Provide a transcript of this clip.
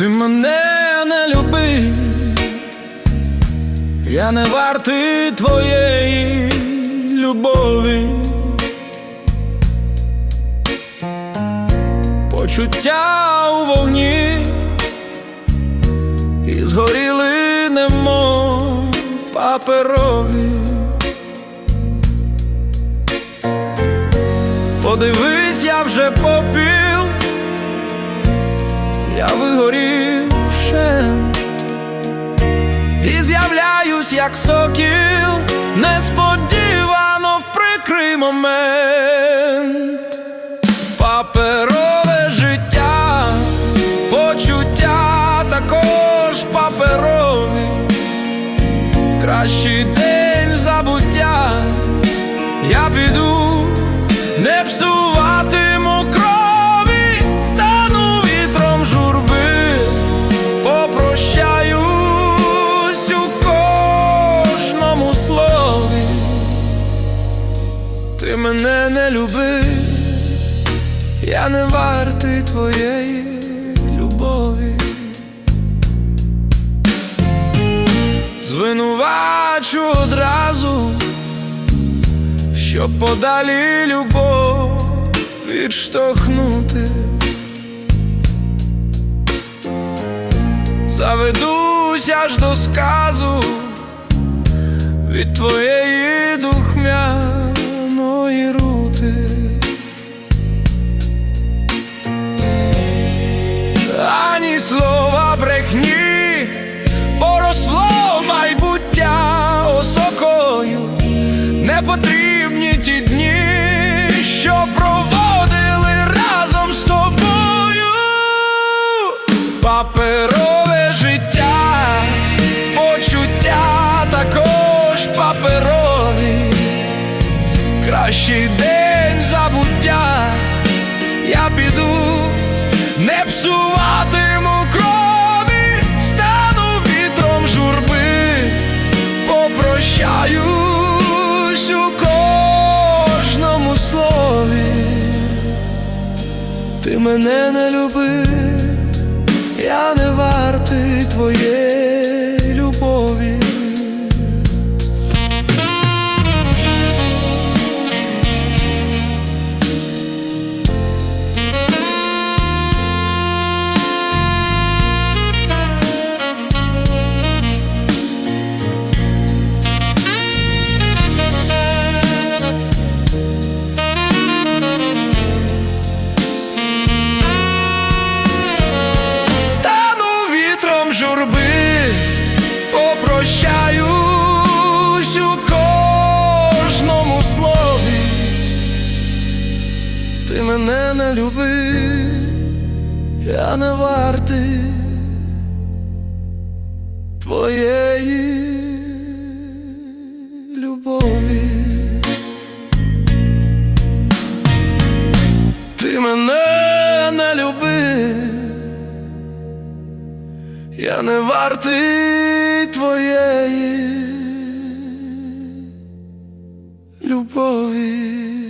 Ти мене не любив, я не вартий твоєї любові. Почуття у вогні і згоріли немов паперові. Подивись, я вже попіл, я вигорів і з'являюсь, як сокіл, несподівано в прикрий момент. Паперове життя, почуття також паперові, кращий день Ти мене не любив. Я не вартий твоєї любові. Звинувачу одразу, щоб подалі любов відштовхнути. Заведусь аж до сказу від твоєї духмяної кращий день забуття, я піду не псуватиму крові, стану вітром журби, попрощаюсь у кожному слові. Ти мене не любив, я не вартий твоєї мене не любив, я не вартий твоєї любові. Ти мене не любив. Я не вартий твоєї любові.